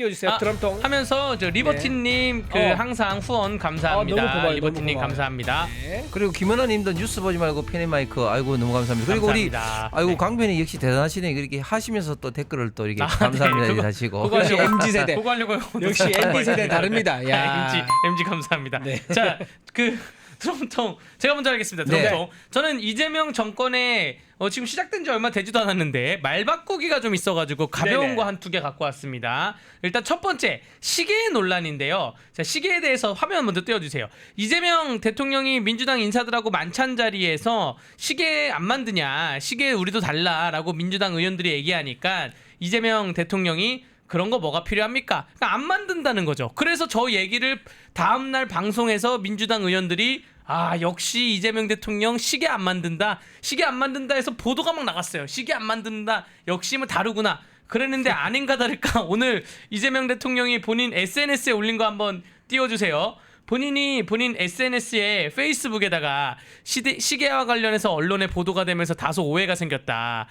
띄워주세요. 아, 드럼통. 하면서 저 리버티님 그 어. 항상 후원 아, 감사합니다. 너무 고마워요, 리버티님 너무 고마워요. 감사합니다. 네. 그리고 김은아님도 뉴스 보지 말고 페니마이크 아이고 너무 감사합니다. 그리고 우리 감사합니다. 아이고 네. 강변이 역시 대단하시네. 이렇게 하시면서 또 댓글을 또 이렇게 아, 감사합니다 네, 그거- 하시고. 그거 역시 하려고- MZ 세대. 그거 하려고 역시 MZ 세대 다릅니다. 야. MG MG 감사합니다. 네. 자, 그 드럼통 제가 먼저 하겠습니다. 네. 드럼통. 저는 이재명 정권에 어, 지금 시작된 지 얼마 되지도 않았는데 말 바꾸기가 좀 있어가지고 가벼운 네네. 거 한 두 개 갖고 왔습니다. 일단 첫 번째 시계 논란인데요. 자, 시계에 대해서 화면 먼저 띄워주세요. 이재명 대통령이 민주당 인사들하고 만찬 자리에서 시계 안 만드냐, 시계 우리도 달라라고 민주당 의원들이 얘기하니까 이재명 대통령이 그런 거 뭐가 필요합니까? 그러니까 안 만든다는 거죠. 그래서 저 얘기를 다음 날 방송에서 민주당 의원들이 아 역시 이재명 대통령 시계 안 만든다, 시계 안 만든다 해서 보도가 막 나갔어요. 시계 안 만든다, 역시 뭐 다르구나. 그랬는데 아닌가 다를까 오늘 이재명 대통령이 본인 SNS에 올린 거 한번 띄워주세요. 본인이 본인 SNS에 페이스북에다가 시대, 시계와 관련해서 언론에 보도가 되면서 다소 오해가 생겼다.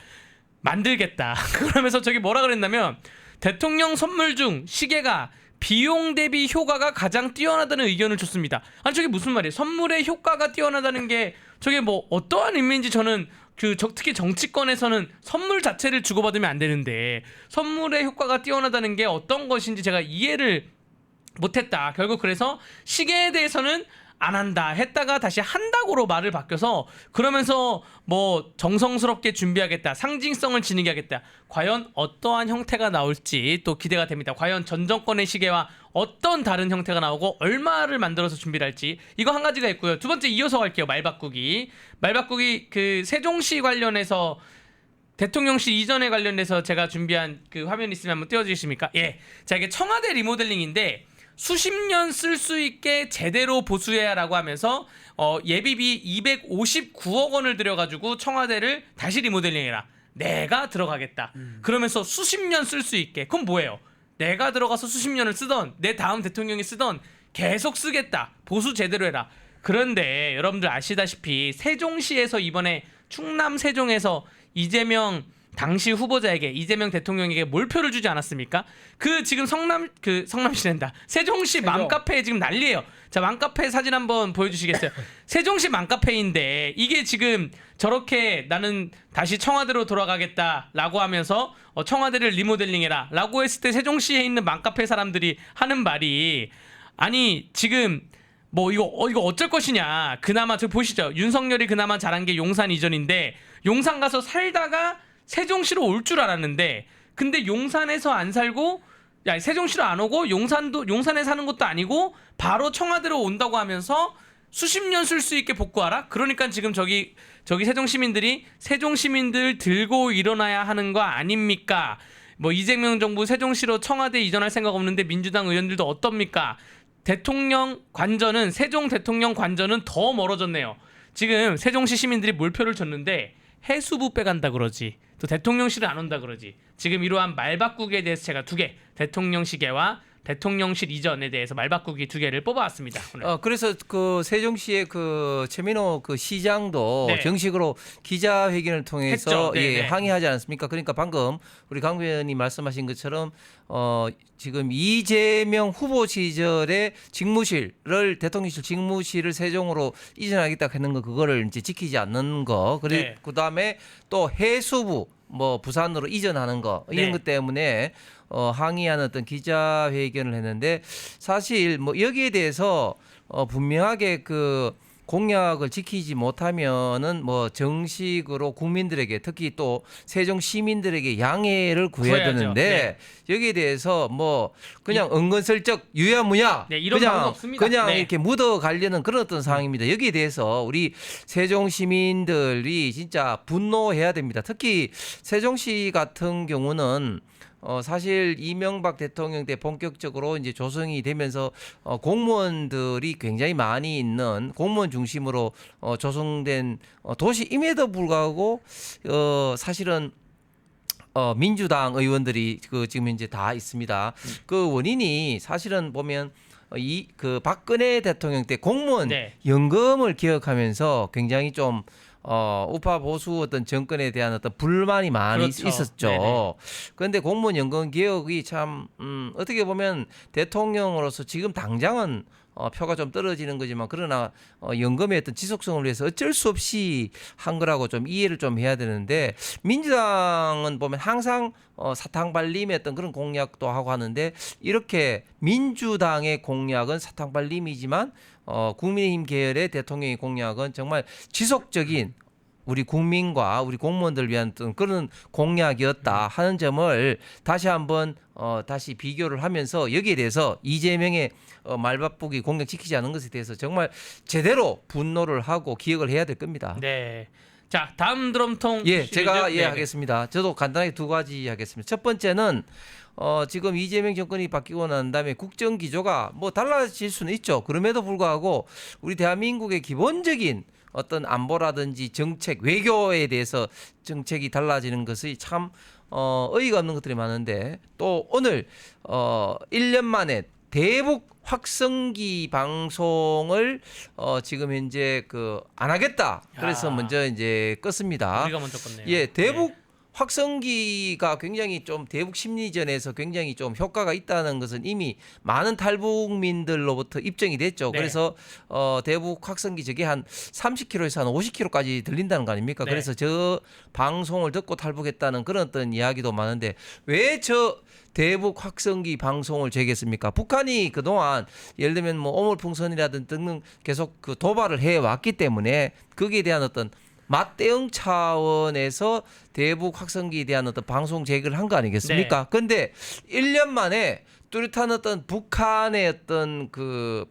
만들겠다. 그러면서 저기 뭐라 그랬냐면 대통령 선물 중 시계가 비용 대비 효과가 가장 뛰어나다는 의견을 줬습니다. 아니 저게 무슨 말이에요? 선물의 효과가 뛰어나다는 게 저게 뭐 어떠한 의미인지 저는 그 저- 특히 정치권에서는 선물 자체를 주고받으면 안 되는데 선물의 효과가 뛰어나다는 게 어떤 것인지 제가 이해를 못했다. 결국 그래서 시계에 대해서는 안 한다 했다가 다시 한다고로 말을 바뀌어서 그러면서 뭐 정성스럽게 준비하겠다 상징성을 지니겠다. 과연 어떠한 형태가 나올지 또 기대가 됩니다. 과연 전 정권의 시계와 어떤 다른 형태가 나오고 얼마를 만들어서 준비를 할지 이거 한 가지가 있고요. 두 번째 이어서 갈게요. 말 바꾸기. 말 바꾸기 그 세종시 관련해서 대통령실 이전에 관련돼서 제가 준비한 그 화면 있으면 한번 띄워주십니까? 예. 자, 이게 청와대 리모델링인데 수십 년 쓸 수 있게 제대로 보수해야라고 하면서 어, 예비비 259억 원을 들여가지고 청와대를 다시 리모델링해라. 내가 들어가겠다. 그러면서 수십 년 쓸 수 있게. 그럼 뭐예요? 내가 들어가서 수십 년을 쓰던 내 다음 대통령이 쓰던 계속 쓰겠다. 보수 제대로 해라. 그런데 여러분들 아시다시피 세종시에서 이번에 충남 세종에서 이재명 당시 후보자에게 이재명 대통령에게 몰표를 주지 않았습니까? 그 지금 성남 그 성남시랜다 세종시 세종. 맘카페에 지금 난리예요. 자 맘카페 사진 한번 보여주시겠어요? 세종시 맘카페인데 이게 지금 저렇게 나는 다시 청와대로 돌아가겠다라고 하면서 어, 청와대를 리모델링해라라고 했을 때 세종시에 있는 맘카페 사람들이 하는 말이 아니 지금 뭐 이거 어, 이거 어쩔 것이냐 그나마 저 보시죠 윤석열이 그나마 잘한 게 용산 이전인데 용산 가서 살다가 세종시로 올 줄 알았는데 근데 용산에서 안 살고 야 세종시로 안 오고 용산도 용산에 사는 것도 아니고 바로 청와대로 온다고 하면서 수십 년 쓸 수 있게 복구하라? 그러니까 지금 저기 저기 세종 시민들이 세종 시민들 들고 일어나야 하는 거 아닙니까? 뭐 이재명 정부 세종시로 청와대 이전할 생각 없는데 민주당 의원들도 어떻습니까? 대통령 관전은 세종 대통령 관전은 더 멀어졌네요. 지금 세종시 시민들이 몰표를 줬는데 해수부 빼간다 그러지. 또 대통령실을 안 온다 그러지. 지금 이러한 말바꾸기에 대해서 제가 두 개, 대통령 시계와 대통령실 이전에 대해서 말바꾸기 두 개를 뽑아왔습니다. 오늘. 어 그래서 그 세종시의 그 최민호 그 시장도 네. 정식으로 기자회견을 통해서 했죠. 네, 예, 네. 항의하지 않았습니까? 그러니까 방금 우리 강 의원이 말씀하신 것처럼 어 지금 이재명 후보 시절에 직무실을 대통령실 직무실을 세종으로 이전하겠다 하는 거 그거를 이제 지키지 않는 거 그리고 네. 그다음에 또 해수부 뭐 부산으로 이전하는 거 이런 네. 것 때문에 어, 항의하는 어떤 기자회견을 했는데 사실 뭐 여기에 대해서 어, 분명하게 그 공약을 지키지 못하면은 뭐 정식으로 국민들에게 특히 또 세종 시민들에게 양해를 구해야 구해야죠. 되는데 여기에 대해서 뭐 그냥 은근슬쩍 유야무야 네, 이런 그냥 방법 없습니다. 그냥 네. 이렇게 묻어 가려는 그런 어떤 상황입니다. 여기에 대해서 우리 세종 시민들이 진짜 분노해야 됩니다. 특히 세종시 같은 경우는 어 사실 이명박 대통령 때 본격적으로 이제 조성이 되면서 어 공무원들이 굉장히 많이 있는 공무원 중심으로 어 조성된 어 도시임에도 불구하고 어 사실은 어 민주당 의원들이 그 지금 이제 다 있습니다. 그 원인이 사실은 보면 이 그 박근혜 대통령 때 공무원 네. 연금을 기억하면서 굉장히 좀 어, 우파 보수 어떤 정권에 대한 어떤 불만이 많이 그렇죠. 있었죠. 네네. 그런데 공무원 연금 개혁이 참 음, 어떻게 보면 대통령으로서 지금 당장은 어, 표가 좀 떨어지는 거지만 그러나 어, 연금의 어떤 지속성을 위해서 어쩔 수 없이 한 거라고 좀 이해를 좀 해야 되는데 민주당은 보면 항상 어, 사탕 발림의 어떤 그런 공약도 하고 하는데 이렇게 민주당의 공약은 사탕 발림이지만 어, 국민의힘 계열의 대통령의 공약은 정말 지속적인 우리 국민과 우리 공무원들 위한 그런 공약이었다 하는 점을 다시 한번 어 다시 비교를 하면서 여기에 대해서 이재명의 어, 말바꾸기 공약 지키지 않은 것에 대해서 정말 제대로 분노를 하고 기억을 해야 될 겁니다. 네. 자 다음 드럼통. 예, 시리즈. 제가 예 네네. 하겠습니다. 저도 간단하게 두 가지 하겠습니다. 첫 번째는 어 지금 이재명 정권이 바뀌고 난 다음에 국정 기조가 뭐 달라질 수는 있죠. 그럼에도 불구하고 우리 대한민국의 기본적인 어떤 안보라든지 정책, 외교에 대해서 정책이 달라지는 것이 참 어, 어이가 없는 것들이 많은데 또 오늘 어 1년 만에 대북 확성기 방송을 어 지금 현재 그 안 하겠다. 그래서 야. 먼저 이제 껐습니다. 우리가 먼저 껐네요. 예, 대북 확성기가 굉장히 좀 대북 심리전에서 굉장히 좀 효과가 있다는 것은 이미 많은 탈북민들로부터 입증이 됐죠. 네. 그래서 어 대북 확성기 저게 한 30km에서 한 50km까지 들린다는 거 아닙니까? 네. 그래서 저 방송을 듣고 탈북했다는 그런 어떤 이야기도 많은데 왜 저 대북 확성기 방송을 제기했습니까? 북한이 그동안 예를 들면 뭐 오물풍선이라든 등등 계속 그 도발을 해 왔기 때문에 거기에 대한 어떤 맞대응 차원에서 대북 확성기에 대한 어떤 방송 제기를 한 거 아니겠습니까? 근데 1년 만에 뚜렷한 어떤 북한의 어떤 그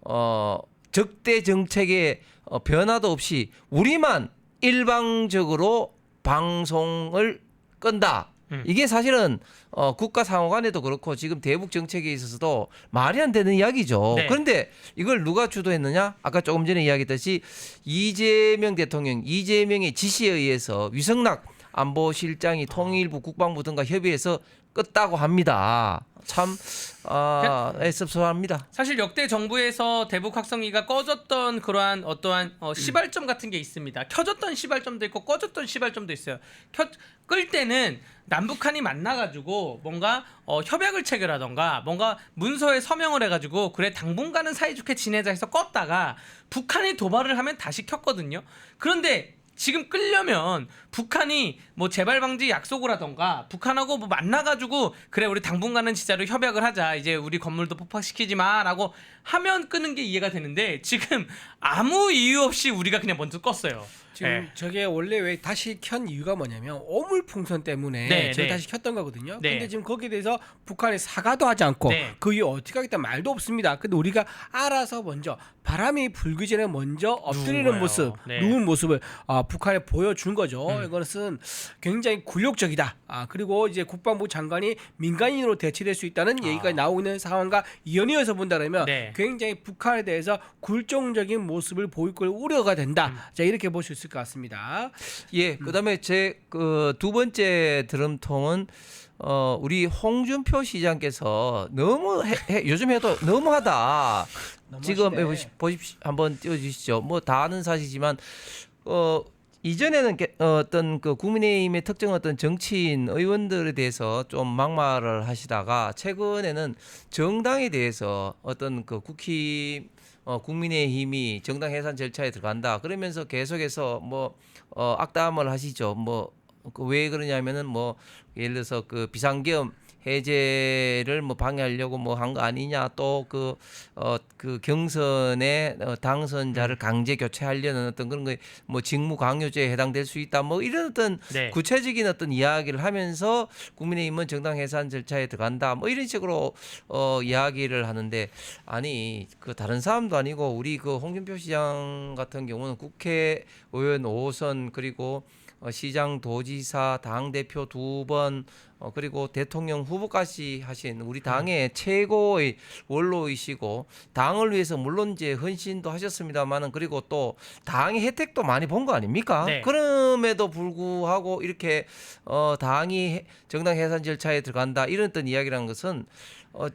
어, 적대 정책의 어, 변화도 없이 우리만 일방적으로 방송을 끈다. 음. 이게 사실은 어, 국가 상호간에도 그렇고 지금 대북 정책에 있어서도 말이 안 되는 이야기죠. 네. 그런데 이걸 누가 주도했느냐? 아까 조금 전에 이야기했듯이 이재명 대통령, 이재명의 지시에 의해서 위성락 안보실장이 통일부 국방부 등과 협의해서 껐다고 합니다. 참 아, 네. 섭섭합니다. 사실 역대 정부에서 대북 확성기가 꺼졌던 그러한 어떠한 어, 시발점 같은 게 있습니다. 켜졌던 시발점도 있고 꺼졌던 시발점도 있어요. 켜, 끌 때는 남북한이 만나가지고 뭔가 어, 협약을 체결하던가 뭔가 문서에 서명을 해가지고 그래 당분간은 사이좋게 지내자 해서 껐다가 북한이 도발을 하면 다시 켰거든요. 그런데 지금 끌려면 북한이 뭐 재발 방지 약속을 하던가 북한하고 뭐 만나가지고 그래 우리 당분간은 진짜로 협약을 하자 이제 우리 건물도 폭파시키지 마라고 하면 끄는 게 이해가 되는데 지금 아무 이유 없이 우리가 그냥 먼저 껐어요. 지금 네. 저게 원래 왜 다시 켠 이유가 뭐냐면 오물풍선 때문에 네, 저희 네. 다시 켰던 거거든요. 네. 근데 지금 거기에 대해서 북한이 사과도 하지 않고 네. 그 이후 어떻게 하겠다 말도 없습니다. 근데 우리가 알아서 먼저 바람이 불기 전에 먼저 엎드리는. 모습, 네. 누운 모습을 아, 북한에 보여준 거죠. 음. 이것은 굉장히 굴욕적이다. 아 그리고 이제 국방부 장관이 민간인으로 대체될 수 있다는 아. 얘기가 나오고 있는 상황과 연이어서 본다 그러면 네. 굉장히 북한에 대해서 굴종적인 모습을 보일 걸 우려가 된다. 음. 자 이렇게 볼 수 있을 것 같습니다. 예, 그다음에 제 그 두 번째 드럼통은 어 우리 홍준표 시장께서 너무 해, 해- 요즘 해도 너무하다. 지금 보십시오. 한번 띄워주시죠. 뭐 다 아는 사실이지만 어 이전에는 게- 어, 어떤 그 국민의힘의 특정 어떤 정치인 의원들에 대해서 좀 막말을 하시다가 최근에는 정당에 대해서 어떤 그 국힘 어, 국민의힘이 정당 해산 절차에 들어간다 그러면서 계속해서 뭐 어, 악담을 하시죠. 뭐왜 그러냐면은 뭐 예를 들어서 그 비상계엄 해제를 뭐 방해하려고 뭐 한 거 아니냐 또그어 그 경선에 어, 당선자를 강제 교체하려는 어떤 그런 거뭐 직무 강요죄에 해당될 수 있다 뭐 이런 어떤 네. 구체적인 어떤 이야기를 하면서 국민의힘은 정당 해산 절차에 들어간다 뭐 이런 식으로 어 이야기를 하는데 아니 그 다른 사람도 아니고 우리 그 홍준표 시장 같은 경우는 국회 의원 5선 그리고 어, 시장 도지사 당 대표 두번 어, 그리고 대통령 후보까지 하신 우리 당의 최고의 원로이시고 당을 위해서 물론 이제 헌신도 하셨습니다만은 그리고 또 당의 혜택도 많이 본 거 아닙니까? 네. 그럼에도 불구하고 이렇게 어 당이 해- 정당 해산 절차에 들어간다 이런 어떤 이야기라는 것은 어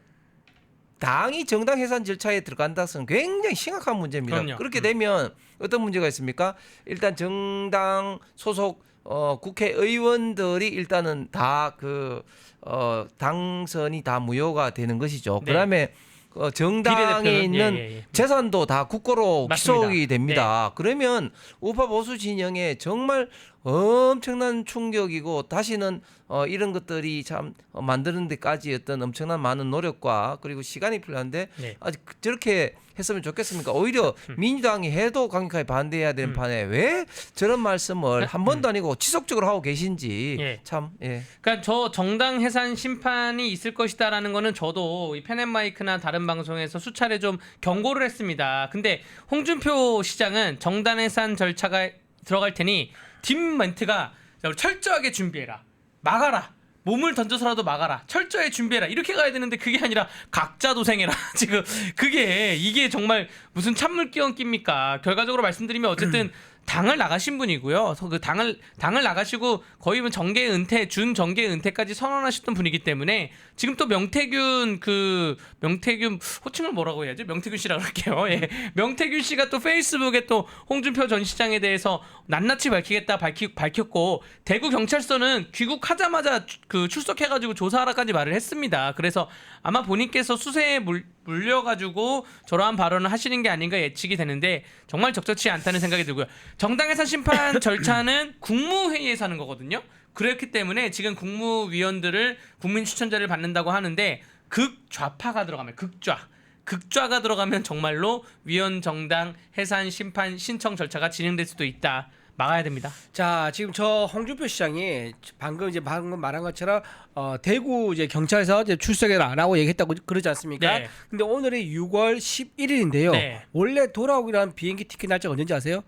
당이 정당 해산 절차에 들어간다는 것은 굉장히 심각한 문제입니다. 그럼요. 그렇게 음. 되면 어떤 문제가 있습니까? 일단 정당 소속 어, 국회의원들이 일단은 다 그 어, 당선이 다 무효가 되는 것이죠. 네. 그다음에 어, 정당에 비례대표는? 있는 예, 예, 예. 재산도 다 국고로 맞습니다. 네. 기속이 됩니다. 그러면 우파 보수 진영에 정말 엄청난 충격이고 다시는 어, 이런 것들이 참 어, 만드는 데까지 어떤 엄청난 많은 노력과 그리고 시간이 필요한데 네. 아직 그- 저렇게 했으면 좋겠습니까? 오히려 민주당이 해도 강력하게 반대해야 되는 음. 판에 왜 저런 말씀을 네. 한 번도 아니고 지속적으로 하고 계신지 예. 참 예. 그러니까 저 정당 해산 심판이 있을 것이다라는 거는 저도 이 펜앤마이크나 다른 방송에서 수차례 좀 경고를 했습니다. 근데 홍준표 시장은 정당 해산 절차가 들어갈 테니 뒷 멘트가 철저하게 준비해라. 막아라. 몸을 던져서라도 막아라. 철저히 준비해라. 이렇게 가야 되는데 그게 아니라 각자 도생해라. 지금 그게 이게 정말 무슨 찬물 끼얹기입니까? 결과적으로 말씀드리면 어쨌든 당을 나가신 분이고요. 그 당을 당을 나가시고 거의 뭐 정계 은퇴, 준 정계 은퇴까지 선언하셨던 분이기 때문에 지금 또 명태균 그 명태균 호칭을 뭐라고 해야지? 명태균 씨라고 할게요. 예. 명태균 씨가 또 페이스북에 또 홍준표 전 시장에 대해서 낱낱이 밝히겠다 밝히, 밝혔고 대구 경찰서는 귀국하자마자 주- 그 출석해가지고 조사하라까지 말을 했습니다. 그래서 아마 본인께서 수세에 물, 물려가지고 저러한 발언을 하시는 게 아닌가 예측이 되는데 정말 적절치 않다는 생각이 들고요. 정당 해산 심판 절차는 국무회의에서 하는 거거든요. 그렇기 때문에 지금 국무위원들을 국민 추천자를 받는다고 하는데 극좌파가 들어가면 극좌 극좌가 들어가면 정말로 위원 정당 해산 심판 신청 절차가 진행될 수도 있다. 막아야 됩니다. 자 지금 저 홍준표 시장이 방금 이제 방금 말한 것처럼 어, 대구 이제 경찰서 이제 출석해라라고 얘기했다고 그러지 않습니까? 네. 근데 오늘이 6월 11일인데요. 네. 원래 돌아오기로 한 비행기 티켓 날짜가 언제인지 아세요?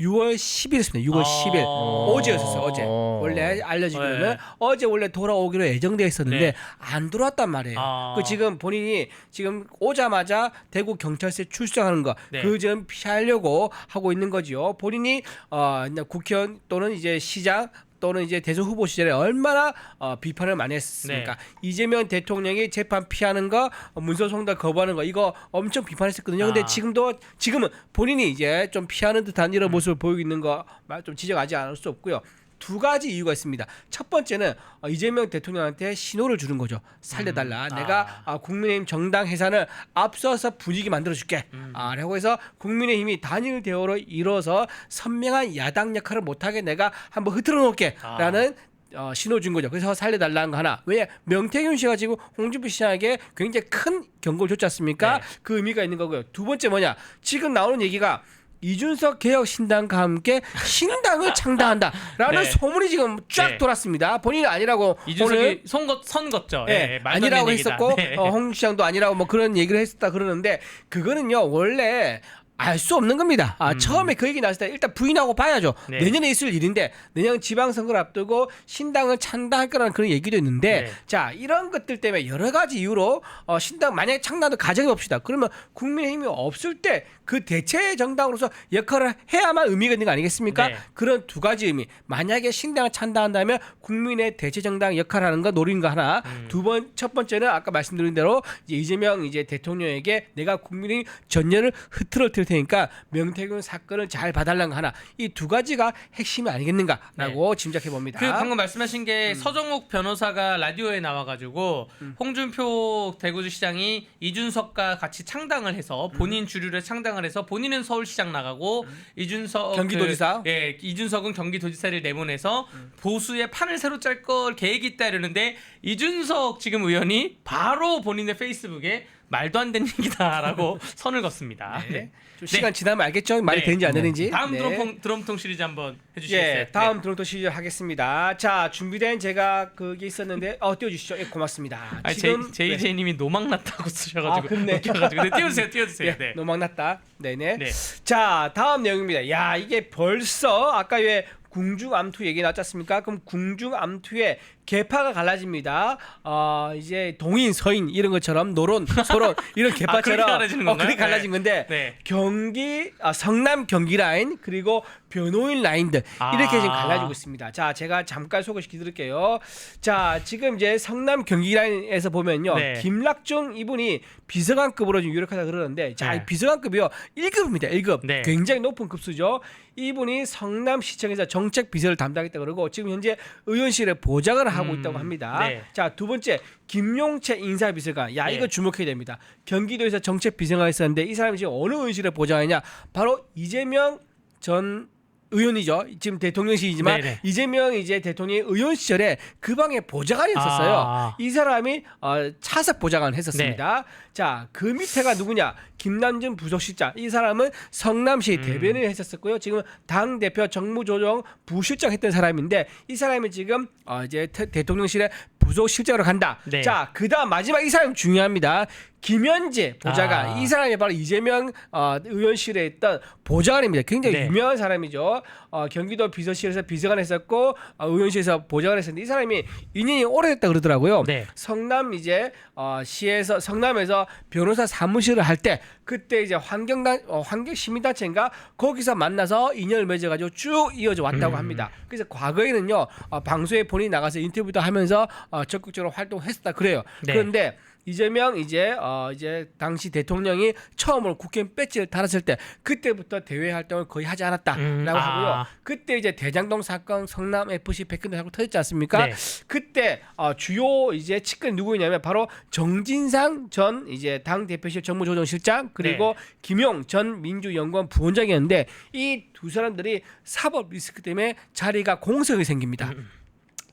6월 10일이었습니다. 6월 어. 10일 어제였었어요. 어제 어. 원래 알려지기로는 네. 어제 원래 돌아오기로 예정돼 있었는데 네. 안 들어왔단 말이에요. 아. 그 지금 본인이 지금 오자마자 대구 경찰서에 출석하는 거 네. 그점 피하려고 하고 있는 거지요. 본인이 어 국회의원 또는 이제 시장 또는 이제 대선 후보 시절에 얼마나 어, 비판을 많이 했습니까? 네. 이재명 대통령이 재판 피하는 거, 어, 문서 송달 거부하는 거 이거 엄청 비판했었거든요. 근데 아. 지금도 지금은 본인이 이제 좀 피하는 듯한 음. 이런 모습을 보이고 있는 거 좀 지적하지 않을 수 없고요. 두 가지 이유가 있습니다. 첫 번째는 어, 이재명 대통령한테 신호를 주는 거죠. 살려달라. 음. 내가 아, 국민의힘 정당 해산을 앞서서 분위기 만들어줄게. 음. 아, 라고 해서 국민의힘이 단일 대우로 이뤄서 선명한 야당 역할을 못하게 내가 한번 흐트러 놓을게. 아. 라는 어, 신호 준 거죠. 그래서 살려달라는 거 하나. 왜 명태균 씨가 지금 홍준표 시장에게 굉장히 큰 경고를 줬지 않습니까? 네. 그 의미가 있는 거고요. 두 번째 뭐냐? 지금 나오는 얘기가 이준석 개혁 신당과 함께 신당을 창당한다라는 네. 소문이 지금 쫙 네. 돌았습니다. 본인이 아니라고 이준석이 선거 선 걷죠. 예, 예, 말도 안 되는 아니라고 얘기다. 했었고 네. 어, 홍 시장도 아니라고 뭐 그런 얘기를 했었다 그러는데 그거는요 원래 알 수 없는 겁니다. 아, 처음에 그 얘기 나왔을 때 일단 부인하고 봐야죠. 음. 네. 내년에 있을 일인데 내년 지방선거를 앞두고 신당을 창당할 거라는 그런 얘기도 있는데 네. 자 이런 것들 때문에 여러 가지 이유로 어, 신당 만약에 창당도 가정해 봅시다. 그러면 국민의힘이 없을 때 그 대체 정당으로서 역할을 해야만 의미가 있는 거 아니겠습니까? 네. 그런 두 가지 의미. 만약에 신당을 창당한다면 국민의 대체 정당 역할을 하는 거 노리는 거 하나. 음. 두번 첫 번째는 아까 말씀드린 대로 이제 이재명 이제 대통령에게 내가 국민의 전열을 흐트러뜨릴 테니까 명태균 사건을 잘 봐달라는 거 하나. 이 두 가지가 핵심이 아니겠는가라고 짐작해 봅니다. 그 방금 말씀하신 게 음. 서정욱 변호사가 라디오에 나와가지고 홍준표 대구시장이 이준석과 같이 창당을 해서 음. 본인 주류를 창당을 해서 본인은 서울시장 나가고 이준석 경기도지사? 그, 예 이준석은 경기도지사를 내보내서 음. 보수의 판을 새로 짤 걸 계획이 있다 이러는데 이준석 지금 의원이 바로 본인의 페이스북에 말도 안 되는 얘기다라고 선을 걷습니다. 네. 네. 좀 시간 지나면 알겠죠? 말이 네. 되는지 안 되는지. 다음 네. 드럼통, 드럼통 시리즈 한번 해주시겠어요? 예, 다음 드럼토 시절 하겠습니다. 자, 준비된 제가 그게 있었는데 어 띄워주시죠. 예, 고맙습니다. 아, 지금 제이, 제이제이님이 노망 났다고 쓰셔가지고 아, 그렇네. 웃겨가지고 네, 띄워주세요, 띄워주세요. 예, 네. 노망 났다. 네네. 네. 자, 다음 내용입니다. 야, 이게 벌써 아까 왜 궁중 암투 얘기 나왔지 않습니까? 그럼 궁중 암투의 개파가 갈라집니다. 어, 이제 동인, 서인 이런 것처럼 노론, 소론 이런 그렇게 개파처럼 갈라지는 어, 건가요? 그렇게 갈라진 건데 네. 경기 아, 성남 경기 라인 그리고 변호인 라인들 이렇게 아. 지금 갈라지고 있습니다. 자, 제가 잠깐 소개시켜 드릴게요. 자, 지금 이제 성남 경기 라인에서 보면요. 네. 김락중 이분이 비서관급으로 지금 유력하다 그러는데 자, 네. 이 비서관급이요. 1급입니다. 1급. 네. 굉장히 높은 급수죠. 이분이 성남시청에서 정책 비서를 담당했다 그러고 지금 현재 의원실에 보좌관을 하고 음, 있다고 합니다. 네. 자, 두 번째 김용채 인사비서관. 야, 네. 이거 주목해야 됩니다. 경기도에서 정책 비서관을 했었는데 이 사람이 지금 어느 의원실에 보좌관이냐? 바로 이재명 전 의원이죠. 지금 대통령실이지만 네네. 이재명 이제 대통령이 의원 시절에 그 방에 보좌관이었었어요. 아. 이 사람이 어, 차석 보좌관을 했었습니다. 네. 자, 그 밑에가 누구냐? 김남준 부속실장. 이 사람은 성남시 음. 대변인을 했었었고요. 지금 당 대표 정무조정 부실장 했던 사람인데 이 사람이 지금 어, 이제 태- 대통령실에 부속실장으로 간다. 네. 자, 그다음 마지막 이 사람 중요합니다. 김현재 보좌관. 아. 이 사람이 바로 이재명 어, 의원실에 있던 보좌관입니다. 굉장히 네. 유명한 사람이죠. 어, 경기도 비서실에서 비서관 했었고 어, 의원실에서 보좌관 했었는데 이 사람이 인연이 오래됐다 그러더라고요. 네. 성남 이제 어, 시에서 성남에서 변호사 사무실을 할 때 그때 이제 환경단 어, 환경 시민단체인가 거기서 만나서 인연을 맺어가지고 쭉 이어져 왔다고 음. 합니다. 그래서 과거에는요 어, 방송에 본인이 나가서 인터뷰도 하면서 어, 적극적으로 활동했었다 그래요. 네. 그런데 이재명 이제 어 이제 당시 대통령이 처음으로 국회 배지를 달았을 때 그때부터 대외 활동을 거의 하지 않았다라고 음, 아. 하고요. 그때 이제 대장동 사건 성남 FC 백근대 사건 터졌지 않습니까? 네. 그때 어, 주요 이제 측근이 누구냐면 바로 정진상 전 이제 당 대표실 정무조정실장 그리고 네. 김용 전 민주연구원 부원장이었는데 이 두 사람들이 사법 리스크 때문에 자리가 공석이 생깁니다. 음.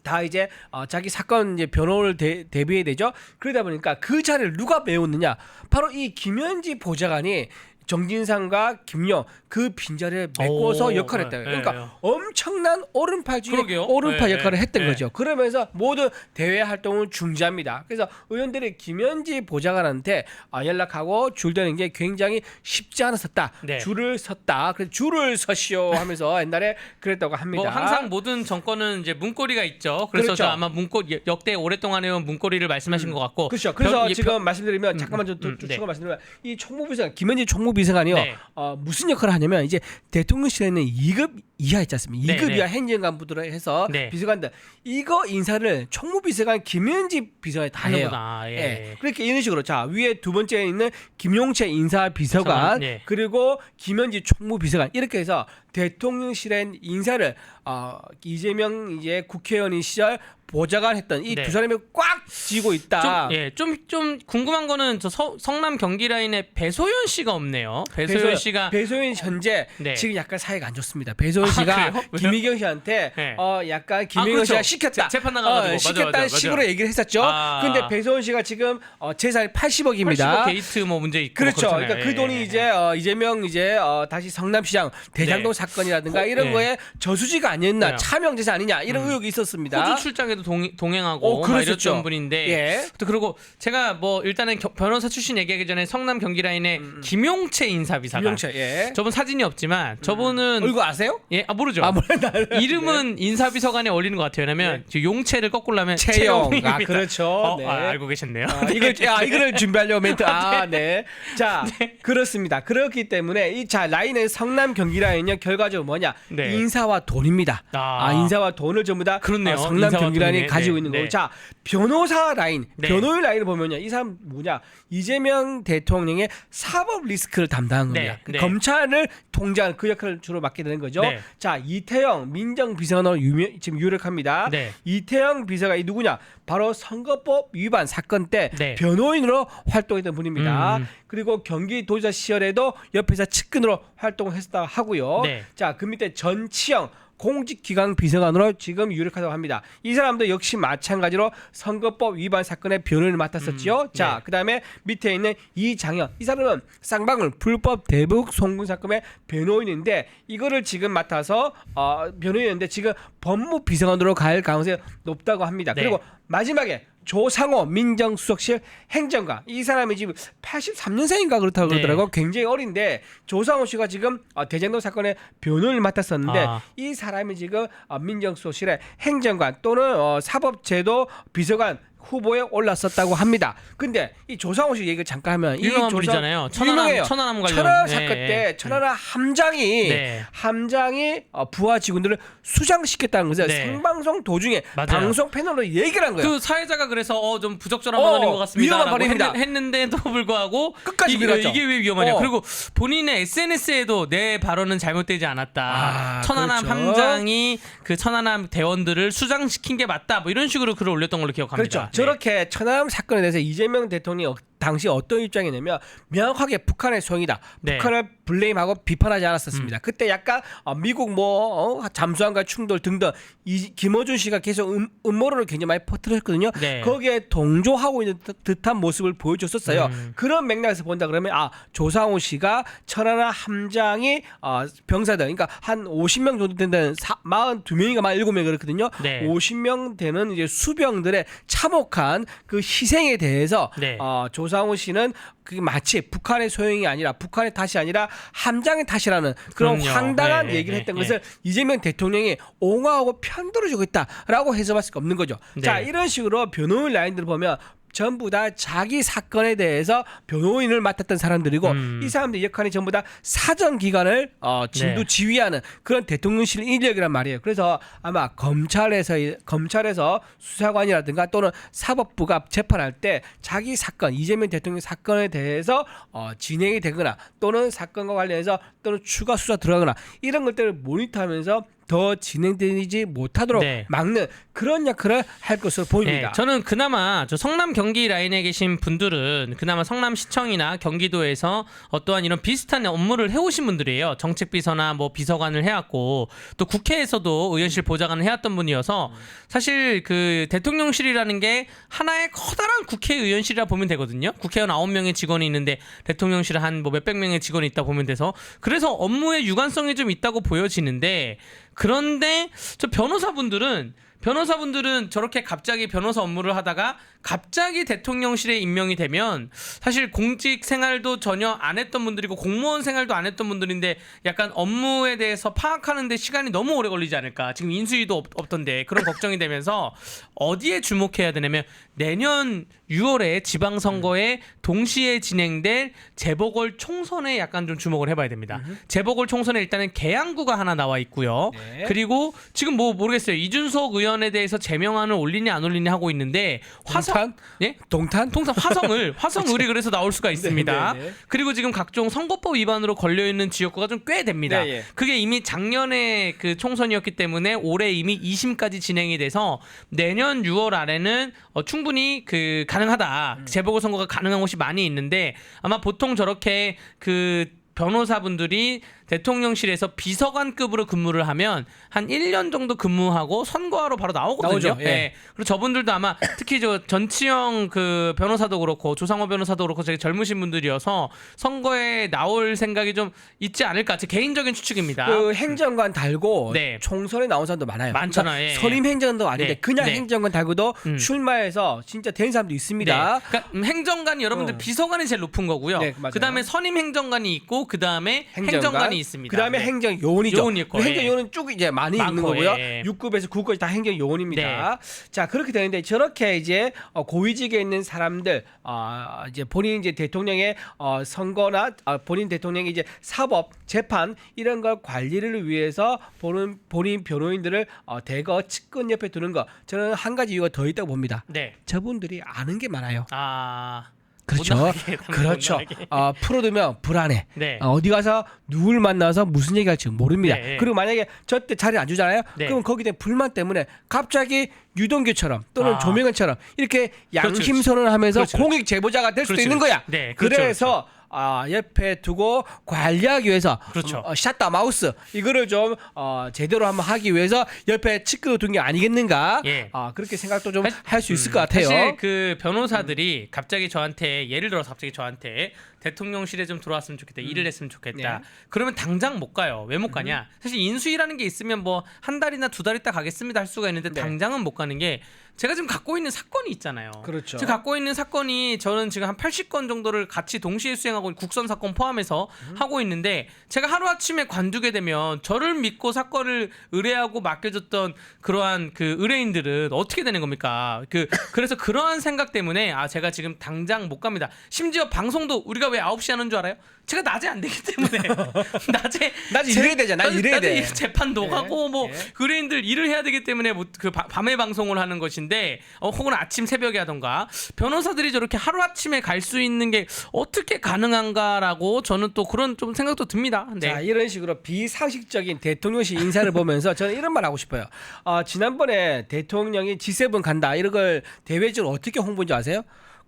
다 이제 어, 자기 사건 이제 변호를 대, 대비해야 되죠. 그러다 보니까 그 자리를 누가 메웠느냐? 바로 이 김현지 보좌관이 정진상과 김용 그 빈자리에 메꿔서 오, 역할을 했다. 네, 그러니까 네. 엄청난 오른팔 중에 그러게요. 오른팔 네, 역할을 네, 했던 네. 거죠. 그러면서 모든 대외 활동을 중지합니다. 그래서 의원들이 김현지 보좌관한테 아, 연락하고 줄대는 게 굉장히 쉽지 않았었다. 네. 줄을 섰다. 그래서 줄을 서시오 하면서 옛날에 그랬다고 합니다. 뭐 항상 모든 정권은 이제 문고리가 있죠. 그래서 그렇죠. 저 아마 문고리 역대 오랫동안 해온 문고리를 말씀하신 것 같고. 그렇죠. 그래서 이 지금 별- 말씀드리면 잠깐만 좀, 좀 음, 네. 추가 말씀드리면 이 총무비서관 김현지 총무 비서관이요. 네. 어, 무슨 역할을 하냐면 이제 대통령실에는 2급 이하 있지 않습니까? 네, 2급 네. 이하 행정관부들 해서 네. 비서관들 이거 인사를 총무비서관 김현지 비서관이 다 해요. 하는구나. 예. 예. 그렇게 이런 식으로 자 위에 두 번째에 있는 김용채 인사 비서관 비서관, 예. 그리고 김현지 총무비서관 이렇게 해서 대통령실의 인사를 어, 이재명 이제 국회의원인 시절 보좌관 했던 이 두 네. 사람이 꽉 쥐고 있다. 좀, 예, 좀, 좀 궁금한 거는 저 서, 성남 경기 라인에 배소연 씨가 없네요. 배소연 씨가 배소연 현재 네. 지금 약간 사이가 안 좋습니다. 배소연 아, 씨가 그래요? 김희경 씨한테 네. 어 약간 김희경 그렇죠. 씨가 시켰다. 재- 재판 나가가지고. 맞아, 시켰다는 맞아, 맞아. 식으로 얘기를 했었죠. 아. 근데 배소연 씨가 지금 어, 재산이 80억입니다. 80억 게이트 뭐 문제 있고 그렇죠. 그렇잖아요. 그러니까 그 예, 돈이 예. 이제 어, 이재명 이제 어, 다시 성남시장 대장동 네. 사건이라든가 호- 이런 네. 거에 저수지가 아니었나 네. 차명 재산 아니냐 이런 의혹이 있었습니다. 호주 출장에도 동, 동행하고 어, 막 그랬었죠. 이랬던 분인데 예. 또 그리고 제가 뭐 일단은 겨- 변호사 출신 얘기하기 전에 성남 경기 라인에 김용채 인사비서관 음, 김용채 예. 저분 사진이 없지만 저분은 얼굴 아세요? 예, 아 모르죠. 아 몰라. 이름은 인사비서관에 어울리는 것 같아요. 왜냐면 저 용채를 거꾸로 하면 네. 채용. 채용입니다. 아 그렇죠. 어, 네. 아, 알고 계셨네요. 아, 이걸 아 이거를 준비하려고 멘트 아 네. 자 그렇습니다. 그렇기 때문에 이 자 라인의 성남 경기 라인은 결과적으로 뭐냐 네. 인사와 돈입니다. 아. 아, 인사와 돈을 전부 다 그렇네요. 어, 성남 인사와 경기 라인이 돈이네. 가지고 네. 있는 네. 거고 자 변호사 라인 네. 변호인 라인을 보면요 이 사람 뭐냐 이재명 대통령의 사법 리스크를 담당한 겁니다. 네. 네. 검찰을 통제하는 그 역할을 주로 맡게 되는 거죠. 네. 자 이태영 민정 비서관으로 유명, 지금 유력합니다. 네. 이태영 비서가 이 누구냐? 바로 선거법 위반 사건 때 네. 변호인으로 활동했던 분입니다. 음. 그리고 경기도지사 시절에도 옆에서 측근으로 활동을 했다 하고요. 네. 자, 그 밑에 전치영 공직기강 비서관으로 지금 유력하다고 합니다. 이 사람도 역시 마찬가지로 선거법 위반 사건의 변호인을 맡았었죠. 음, 자, 네. 그다음에 밑에 있는 이장현 이 사람은 쌍방울 불법 대북 송금 사건의 변호인인데 이거를 지금 맡아서 어, 변호인인데 지금 법무 비서관으로 갈 가능성이 높다고 합니다. 네. 그리고 마지막에 조상호 민정수석실 행정관 이 사람이 지금 83년생인가 그렇다고 네. 그러더라고 굉장히 어린데 조상호 씨가 지금 어, 대장동 사건의 변호를 맡았었는데 아. 이 사람이 지금 어, 민정수석실의 행정관 또는 어, 사법제도 비서관 후보에 올랐었다고 합니다. 근데 이 조상호 씨 얘기 잠깐 하면 이 유명한 조상- 분이잖아요. 천안함- 유명해요. 천안함 관련. 천안함 네, 사건 네. 때 천안함 함장이 네. 함장이 어, 부하 직원들을 수장시켰다는 것을 네. 생방송 도중에 맞아요. 방송 패널로 얘기를 한 거예요. 그 사회자가 그래서 어, 좀 부적절한 어, 발언인 것 같습니다. 위험한 라고 발언입니다. 했, 는데도 불구하고 끝까지 이게. 이게 왜 위험하냐. 어. 그리고 본인의 SNS에도 내 발언은 잘못되지 않았다. 아, 천안함 그렇죠. 함장이 그 천안함 대원들을 수장시킨 게 맞다. 뭐 이런 식으로 글을 올렸던 걸로 기억합니다. 그렇죠. 네. 저렇게 천안함 사건에 대해서 이재명 대통령이 어- 당시 어떤 입장이냐면 명확하게 북한의 소행이다. 네. 음. 북한을 블레임하고 비판하지 않았었습니다. 그때 약간 어, 미국 뭐 어, 잠수함과 충돌 등등 이 김어준 씨가 계속 음, 음모론을 굉장히 많이 퍼뜨렸거든요. 네. 거기에 동조하고 있는 듯- 듯한 모습을 보여줬었어요. 음. 그런 맥락에서 본다 그러면 아 조상우 씨가 천안함 함장이 어, 병사들 그러니까 한 50명 정도 된다는 사, 42명인가 47명 그렇거든요. 네. 50명 되는 이제 수병들의 참혹한 그 희생에 대해서 네. 어, 조상 우 씨는 그게 마치 북한의 소용이 아니라 북한의 탓이 아니라 함장의 탓이라는 그런 그럼요. 황당한 네, 얘기를 네, 했던 네. 것을 이재명 대통령이 옹호하고 편들어주고 있다라고 해석할 수가 없는 거죠. 네. 자 이런 식으로 변호인 라인들을 보면 전부 다 자기 사건에 대해서 변호인을 맡았던 사람들이고 음. 이 사람들 역할이 전부 다 사정 기관을 어, 진두 네. 지휘하는 그런 대통령실 인력이란 말이에요. 그래서 아마 검찰에서 검찰에서 수사관이라든가 또는 사법부가 재판할 때 자기 사건 이재명 대통령 사건에 대해서 어, 진행이 되거나 또는 사건과 관련해서 또는 추가 수사 들어가거나 이런 것들을 모니터하면서 더 진행되지 못하도록 네. 막는 그런 역할을 할 것으로 보입니다. 네, 저는 그나마 저 성남 경기 라인에 계신 분들은 그나마 성남 시청이나 경기도에서 어떠한 이런 비슷한 업무를 해오신 분들이에요. 정책 비서나 뭐 비서관을 해왔고 또 국회에서도 의원실 보좌관을 해왔던 분이어서 사실 그 대통령실이라는 게 하나의 커다란 국회의원실이라 보면 되거든요. 국회의원 9명의 직원이 있는데 대통령실에 한뭐 몇백 명의 직원이 있다 보면 돼서 그래서 업무의 유관성이 좀 있다고 보여지는데 그런데 저 변호사분들은 변호사분들은 저렇게 갑자기 변호사 업무를 하다가 갑자기 대통령실에 임명이 되면 사실 공직 생활도 전혀 안 했던 분들이고 공무원 생활도 안 했던 분들인데 약간 업무에 대해서 파악하는데 시간이 너무 오래 걸리지 않을까. 지금 인수위도 없, 없던데 그런 걱정이 되면서 어디에 주목해야 되냐면 내년 6월에 지방선거에 동시에 진행될 재보궐 총선에 약간 좀 주목을 해봐야 됩니다. 재보궐 총선에 일단은 계양구가 하나 나와 있고요. 네. 그리고 지금 뭐 모르겠어요. 이준석 의원 에 대해서 제명안을 올리냐 안 올리냐 하고 있는데 화성 동탄? 예? 동탄? 통상 화성을 화성을이 그래서 나올 수가 있습니다. 네, 네, 네. 그리고 지금 각종 선거법 위반으로 걸려 있는 지역구가 좀 꽤 됩니다. 네, 예. 그게 이미 작년에 그 총선이었기 때문에 올해 이미 2심까지 진행이 돼서 내년 6월 안에는 어, 충분히 그 가능하다. 음. 재보궐 선거가 가능한 곳이 많이 있는데 아마 보통 저렇게 그 변호사분들이 대통령실에서 비서관급으로 근무를 하면 한 1년 정도 근무하고 선거하러 바로 나오거든요. 나오죠, 예. 그리고 저분들도 아마 특히 저 전치영 그 변호사도 그렇고 조상호 변호사도 그렇고 되게 젊으신 분들이어서 선거에 나올 생각이 좀 있지 않을까 제 개인적인 추측입니다. 그 행정관 달고 네. 총선에 나온 사람도 많아요. 많잖아요. 예, 선임 행정관도 아닌데 네. 그냥 네. 행정관 달고도 음. 출마해서 진짜 된 사람도 있습니다. 네. 그러니까 음, 행정관이 여러분들 어. 비서관이 제일 높은 거고요. 네, 맞아요. 그다음에 선임 행정관이 있고 그다음에 행정관. 이 있습니다. 그다음에 네. 행정 요원이죠. 요원이 있고, 그 행정 예. 요원은 쭉 이제 많이 많고, 있는 거고요. 예. 6급에서 9급까지 다 행정 요원입니다. 네. 자 그렇게 되는데 저렇게 이제 어, 고위직에 있는 사람들 어, 이제 본인 이제 대통령의 어, 선거나 어, 본인 대통령의 이제 사법 재판 이런 걸 관리를 위해서 보는 본인 변호인들을 어, 대거 측근 옆에 두는 거 저는 한 가지 이유가 더 있다고 봅니다. 네. 저분들이 아는 게 많아요. 아. 그렇죠. 나가게, 그렇죠. 나가게. 어, 풀어두면 불안해. 네. 어, 어디 가서 누굴 만나서 무슨 얘기할지 모릅니다. 네, 네. 그리고 만약에 저때 자리 안 주잖아요. 네. 그럼 거기에 대한 불만 때문에 갑자기 유동규처럼 또는 아. 조명현처럼 이렇게 양심 그렇지. 선언을 하면서 그렇지, 공익 제보자가 될 수도 그렇지, 있는 거야. 네, 그렇죠, 그래서 아, 옆에 두고 관리하기 위해서 그렇죠. 어, 샷다 마우스 이거를 좀 어, 제대로 한번 하기 위해서 옆에 치크로 둔게 아니겠는가? 예. 아, 그렇게 생각도 좀 사- 할수 있을 음, 것 같아요. 사실 그 변호사들이 갑자기 저한테 예를 들어서 갑자기 저한테 대통령실에 좀 들어왔으면 좋겠다. 일을 했으면 좋겠다. 네. 음. 그러면 당장 못 가요. 왜 못 가냐? 사실 인수위라는 게 있으면 뭐 한 달이나 두 달 있다 가겠습니다 할 수가 있는데 네. 당장은 못 가는 게 제가 지금 갖고 있는 사건이 있잖아요. 그렇죠. 제가 갖고 있는 사건이 저는 지금 한 80건 정도를 같이 동시에 수행하고 있는 국선 사건 포함해서 음. 하고 있는데 제가 하루 아침에 관두게 되면 저를 믿고 사건을 의뢰하고 맡겨줬던 그러한 그 의뢰인들은 어떻게 되는 겁니까? 그 그래서 그러한 생각 때문에 아 제가 지금 당장 못 갑니다. 심지어 방송도 우리가 왜 9시 하는 줄 알아요? 제가 낮에 안 되기 때문에 낮에 낮에 제- 일해야 되잖아. 낮에- 일해야 돼. 재판도 예, 하고 뭐 예. 의뢰인들 일을 해야 되기 때문에 뭐 그 밤에 방송을 하는 것인데 어, 혹은 아침 새벽에 하던가 변호사들이 저렇게 하루 아침에 갈 수 있는 게 어떻게 가능한가라고 저는 또 그런 좀 생각도 듭니다. 네. 자 이런 식으로 비상식적인 대통령실 인사를 보면서 저는 이런 말 하고 싶어요. 어, 지난번에 대통령이 G7 간다 이런 걸 대외적으로 어떻게 홍보인지 아세요?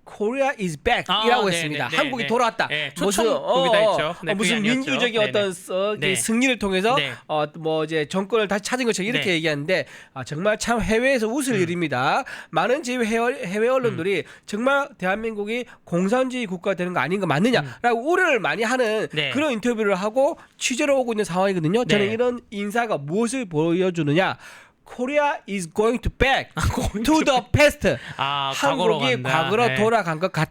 Korea is back 아, 이라고 네, 했습니다. 네, 한국이 네. 돌아왔다. 네, 무슨 초청국이다 했죠. 네, 어, 무슨 그게 아니었죠. 민주적인 네, 어떤 어, 네. 승리를 통해서 네. 어, 뭐 이제 정권을 다시 찾은 것처럼 이렇게 네. 얘기하는데 아, 정말 참 해외에서 웃을 음. 일입니다. 많은 지금 해외, 해외 언론들이 정말 대한민국이 공산주의 국가가 되는 거 아닌가 맞느냐라고 우려를 많이 하는 음. 네. 그런 인터뷰를 하고 취재를 오고 있는 상황이거든요. 저는 네. 이런 인사가 무엇을 보여주느냐? Korea is going to back to the past. 아, 과거로 한국이 간다. 과거로 네. 돌아간 것 네,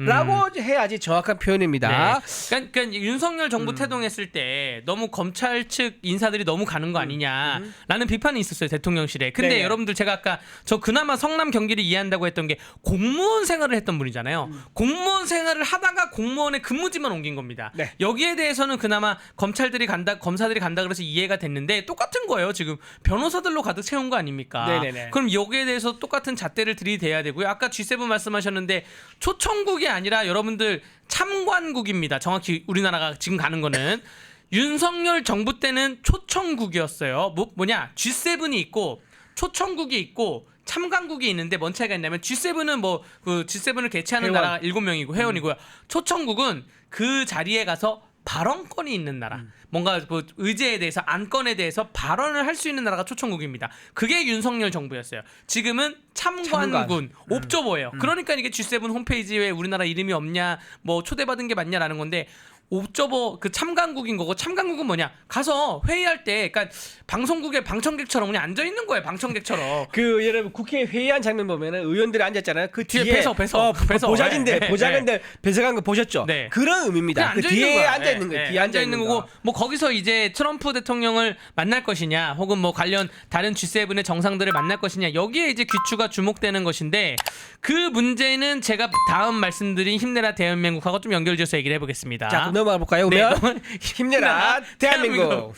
음. 같다라고 해야지 정확한 표현입니다. 네. 그러니까, 그러니까 윤석열 정부 태동했을 때 너무 검찰 측 인사들이 너무 가는 거 아니냐라는 비판이 있었어요 대통령실에. 근데 네. 여러분들 제가 아까 저 그나마 성남 경기를 이해한다고 했던 게 공무원 생활을 했던 분이잖아요. 공무원 생활을 하다가 공무원의 근무지만 옮긴 겁니다. 네. 여기에 대해서는 그나마 검찰들이 간다, 검사들이 간다 그래서 이해가 됐는데 똑같은 거예요. 지금 변호사들로 가득 채운 거 아닙니까? 네네네. 그럼 여기에 대해서 똑같은 잣대를 들이대야 되고요. 아까 G7 말씀하셨는데 초청국이 아니라 여러분들 참관국입니다. 정확히 우리나라가 지금 가는 거는 윤석열 정부 때는 초청국이었어요. 뭐, 뭐냐 G7이 있고 초청국이 있고 참관국이 있는데 뭔 차이가 있냐면 G7은 뭐 그 G7을 개최하는 회원. 나라가 일곱 명이고 회원이고요. 초청국은 그 자리에 가서 발언권이 있는 나라. 뭔가 뭐 의제에 대해서 안건에 대해서 발언을 할 수 있는 나라가 초청국입니다. 그게 윤석열 정부였어요. 지금은 참관군 옵저버예요. 그러니까 이게 G7 홈페이지에 우리나라 이름이 없냐, 뭐 초대받은 게 맞냐라는 건데 옵저버 그 참관국인 거고 참관국은 뭐냐? 가서 회의할 때, 그러니까 방송국의 방청객처럼 그냥 앉아 있는 거예요. 방청객처럼. 그 여러분 국회 회의한 장면 보면은 의원들이 앉았잖아요. 그 뒤에 뒤에 배석, 배석, 어, 배석. 보좌진들 네, 보좌관들 배석한 거 보셨죠? 네. 그런 의미입니다. 그 그냥 뒤에. 앉아 있는 예, 거예요. 예, 뒤에 앉아 있는 거고 거. 뭐 거기서 이제 트럼프 대통령을 만날 것이냐 혹은 뭐 관련 다른 G7의 정상들을 만날 것이냐 여기에 이제 귀추가 주목되는 것인데 그 문제는 제가 다음 말씀드린 힘내라 대한민국하고 좀 연결지어서 얘기를 해보겠습니다. 자, 넘어가 볼까요? 네, 그러면 힘내라 대한민국.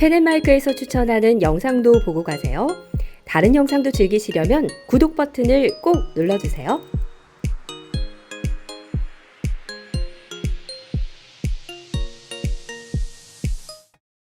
펜앤마이크에서 추천하는 영상도 보고 가세요. 다른 영상도 즐기시려면 구독 버튼을 꼭 눌러주세요.